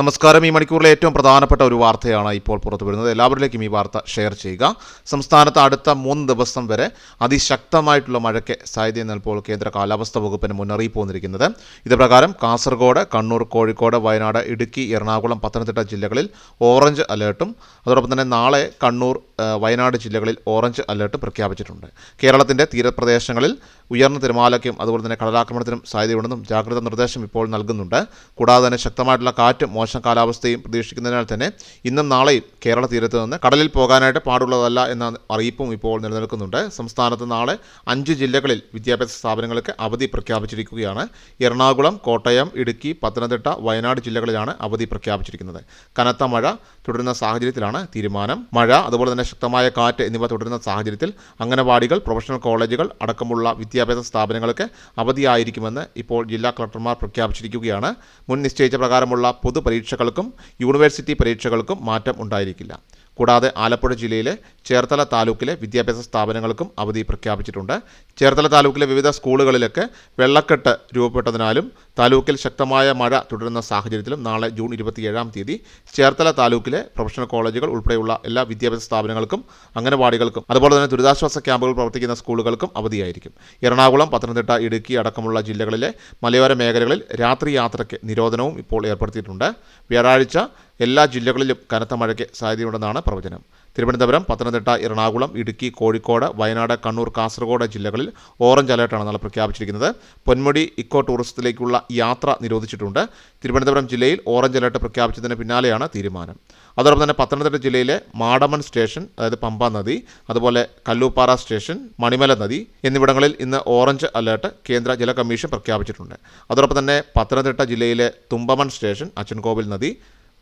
നമസ്കാരം. ഈ മണിക്കൂറിലെ ഏറ്റവും പ്രധാനപ്പെട്ട ഒരു വാർത്തയാണ് ഇപ്പോൾ പുറത്തു വരുന്നത് എല്ലാവരിലേക്കും ഈ വാർത്ത ഷെയർ ചെയ്യുക. സംസ്ഥാനത്ത് അടുത്ത മൂന്ന് ദിവസം വരെ അതിശക്തമായിട്ടുള്ള മഴയ്ക്ക് സാധ്യത നൽകുമ്പോൾ കേന്ദ്ര കാലാവസ്ഥാ വകുപ്പിന് മുന്നറിയിപ്പ് വന്നിരിക്കുന്നത്. ഇതുപ്രകാരം കാസർഗോഡ് കണ്ണൂർ കോഴിക്കോട് വയനാട് ഇടുക്കി എറണാകുളം പത്തനംതിട്ട ജില്ലകളിൽ ഓറഞ്ച് അലേർട്ടും അതോടൊപ്പം തന്നെ നാളെ കണ്ണൂർ വയനാട് ജില്ലകളിൽ ഓറഞ്ച് അലേർട്ട് പ്രഖ്യാപിച്ചിട്ടുണ്ട്. കേരളത്തിന്റെ തീരപ്രദേശങ്ങളിൽ ഉയർന്ന തിരമാലയ്ക്കും അതുപോലെ തന്നെ കടലാക്രമണത്തിനും സാധ്യതയുണ്ടെന്നും ജാഗ്രതാ നിർദ്ദേശം ഇപ്പോൾ നൽകുന്നുണ്ട്. കൂടാതെ തന്നെ ശക്തമായിട്ടുള്ള കാറ്റും മോശം കാലാവസ്ഥയും പ്രതീക്ഷിക്കുന്നതിനാൽ തന്നെ ഇന്നും നാളെയും കേരള തീരത്ത് നിന്ന് കടലിൽ പോകാനായിട്ട് പാടുള്ളതല്ല എന്ന അറിയിപ്പും ഇപ്പോൾ നിലനിൽക്കുന്നുണ്ട്. സംസ്ഥാനത്ത് നാളെ അഞ്ച് ജില്ലകളിൽ വിദ്യാഭ്യാസ സ്ഥാപനങ്ങൾക്ക് അവധി പ്രഖ്യാപിച്ചിരിക്കുകയാണ്. എറണാകുളം കോട്ടയം ഇടുക്കി പത്തനംതിട്ട വയനാട് ജില്ലകളിലാണ് അവധി പ്രഖ്യാപിച്ചിരിക്കുന്നത്. കനത്ത മഴ തുടരുന്ന സാഹചര്യത്തിലാണ് തീരുമാനം. മഴ അതുപോലെ തന്നെ ശക്തമായ കാറ്റ് എന്നിവ തുടരുന്ന സാഹചര്യത്തിൽ അംഗനവാടികൾ പ്രൊഫഷണൽ കോളേജുകൾ അടക്കമുള്ള വിദ്യാഭ്യാസ സ്ഥാപനങ്ങൾക്ക് അവധിയായിരിക്കുമെന്ന് ഇപ്പോൾ ജില്ലാ കളക്ടർമാർ പ്രഖ്യാപിച്ചിരിക്കുകയാണ്. മുൻ നിശ്ചയിച്ച പ്രകാരമുള്ള പൊതുപരീക്ഷകൾക്കും യൂണിവേഴ്സിറ്റി പരീക്ഷകൾക്കും മാറ്റം ഉണ്ടായിരിക്കില്ല. കൂടാതെ ആലപ്പുഴ ജില്ലയിലെ ചേർത്തല താലൂക്കിലെ വിദ്യാഭ്യാസ സ്ഥാപനങ്ങൾക്കും അവധി പ്രഖ്യാപിച്ചിട്ടുണ്ട്. ചേർത്തല താലൂക്കിലെ വിവിധ സ്കൂളുകളിലൊക്കെ വെള്ളക്കെട്ട് രൂപപ്പെട്ടതിനാലും താലൂക്കിൽ ശക്തമായ മഴ തുടരുന്ന സാഹചര്യത്തിലും നാളെ ജൂൺ ഇരുപത്തിയേഴാം തീയതി ചേർത്തല താലൂക്കിലെ പ്രൊഫഷണൽ കോളേജുകൾ ഉൾപ്പെടെയുള്ള എല്ലാ വിദ്യാഭ്യാസ സ്ഥാപനങ്ങൾക്കും അംഗനവാടികൾക്കും അതുപോലെ തന്നെ ദുരിതാശ്വാസ ക്യാമ്പുകൾ പ്രവർത്തിക്കുന്ന സ്കൂളുകൾക്കും അവധിയായിരിക്കും. എറണാകുളം പത്തനംതിട്ട ഇടുക്കി അടക്കമുള്ള ജില്ലകളിലെ മലയോര മേഖലകളിൽ രാത്രി യാത്രയ്ക്ക് നിരോധനവും ഇപ്പോൾ ഏർപ്പെടുത്തിയിട്ടുണ്ട്. വ്യാഴാഴ്ച എല്ലാ ജില്ലകളിലും കനത്ത മഴയ്ക്ക് സാധ്യതയുണ്ടെന്നാണ് പ്രവചനം. തിരുവനന്തപുരം പത്തനംതിട്ട എറണാകുളം ഇടുക്കി കോഴിക്കോട് വയനാട് കണ്ണൂർ കാസർഗോഡ് ജില്ലകളിൽ ഓറഞ്ച് അലേർട്ടാണ് നാളെ പ്രഖ്യാപിച്ചിരിക്കുന്നത്. പൊന്മുടി ഇക്കോ ടൂറിസത്തിലേക്കുള്ള യാത്ര നിരോധിച്ചിട്ടുണ്ട്. തിരുവനന്തപുരം ജില്ലയിൽ ഓറഞ്ച് അലേർട്ട് പ്രഖ്യാപിച്ചതിന് പിന്നാലെയാണ് തീരുമാനം. അതോടൊപ്പം തന്നെ പത്തനംതിട്ട ജില്ലയിലെ മാടമൺ സ്റ്റേഷൻ അതായത് പമ്പ നദി അതുപോലെ കല്ലൂപ്പാറ സ്റ്റേഷൻ മണിമല നദി എന്നിവിടങ്ങളിൽ ഇന്ന് ഓറഞ്ച് അലേർട്ട് കേന്ദ്ര ജല കമ്മീഷൻ പ്രഖ്യാപിച്ചിട്ടുണ്ട്. അതോടൊപ്പം തന്നെ പത്തനംതിട്ട ജില്ലയിലെ തുമ്പമൺ സ്റ്റേഷൻ അച്ചൻകോവിൽ നദി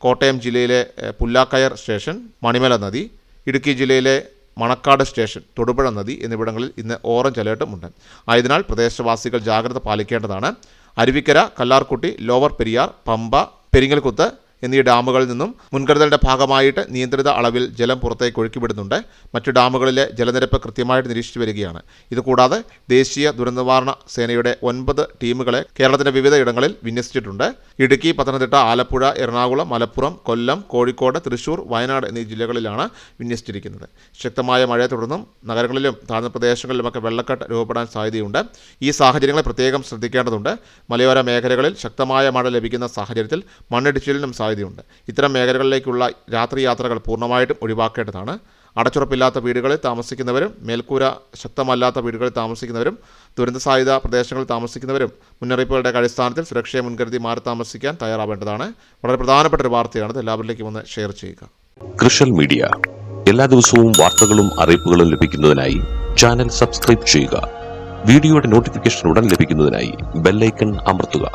കോട്ടയം ജില്ലയിലെ പുല്ലാക്കയർ സ്റ്റേഷൻ മണിമല നദി ഇടുക്കി ജില്ലയിലെ മണക്കാട് സ്റ്റേഷൻ തൊടുപുഴ നദി എന്നിവിടങ്ങളിൽ ഇന്ന് ഓറഞ്ച് അലേർട്ടും ഉണ്ട്. ആയതിനാൽ പ്രദേശവാസികൾ ജാഗ്രത പാലിക്കേണ്ടതാണ്. അരുവിക്കര കല്ലാർക്കുട്ടി ലോവർ പെരിയാർ പമ്പ പെരിങ്ങൽകുത്ത് എന്നീ ഡാമുകളിൽ നിന്നും മുൻകരുതലിന്റെ ഭാഗമായിട്ട് നിയന്ത്രിത അളവിൽ ജലം പുറത്തേക്ക് ഒഴുക്കിവിടുന്നുണ്ട്. മറ്റു ഡാമുകളിലെ ജലനിരപ്പ് കൃത്യമായിട്ട് നിരീക്ഷിച്ചു വരികയാണ്. ഇതുകൂടാതെ ദേശീയ ദുരന്തനിവാരണ സേനയുടെ ഒൻപത് ടീമുകളെ കേരളത്തിന്റെ വിവിധ ഇടങ്ങളിൽ വിന്യസിച്ചിട്ടുണ്ട്. ഇടുക്കി പത്തനംതിട്ട ആലപ്പുഴ എറണാകുളം മലപ്പുറം കൊല്ലം കോഴിക്കോട് തൃശൂർ വയനാട് എന്നീ ജില്ലകളിലാണ് വിന്യസിച്ചിരിക്കുന്നത്. ശക്തമായ മഴയെ തുടർന്നും നഗരങ്ങളിലും താഴ്ന്ന പ്രദേശങ്ങളിലുമൊക്കെ വെള്ളക്കെട്ട് രൂപപ്പെടാൻ സാധ്യതയുണ്ട്. ഈ സാഹചര്യങ്ങളെ പ്രത്യേകം ശ്രദ്ധിക്കേണ്ടതുണ്ട്. മലയോര മേഖലകളിൽ ശക്തമായ മഴ ലഭിക്കുന്ന സാഹചര്യത്തിൽ മണ്ണിടിച്ചിലിനും സാധ്യതയുണ്ട്. ഇത്തരം മേഖലകളിലേക്കുള്ള രാത്രി യാത്രകൾ പൂർണമായിട്ടും ഒഴിവാക്കേണ്ടതാണ്. അടച്ചുറപ്പില്ലാത്ത വീടുകളിൽ താമസിക്കുന്നവരും മേൽക്കൂര ശക്തമല്ലാത്ത വീടുകളിൽ താമസിക്കുന്നവരും ദുരന്ത സാധ്യത പ്രദേശങ്ങളിൽ താമസിക്കുന്നവരും മുന്നറിയിപ്പുകളുടെ അടിസ്ഥാനത്തിൽ സുരക്ഷയെ മുൻകരുതി മാറി താമസിക്കാൻ തയ്യാറാവേണ്ടതാണ്. വളരെ പ്രധാനപ്പെട്ട ഒരു വാർത്തയാണ് എല്ലാവരിലേക്കും ഒന്ന് ഷെയർ ചെയ്യുക. കൃഷൽ മീഡിയ. എല്ലാ ദിവസവും വാർത്തകളും അറിയിപ്പുകളും ലഭിക്കുന്നതിനായി ചാനൽ സബ്സ്ക്രൈബ് ചെയ്യുക. വീഡിയോയുടെ നോട്ടിഫിക്കേഷൻ ഉടൻ ലഭിക്കുന്നതിനായി ബെല്ലൈക്കൺ അമർത്തുക.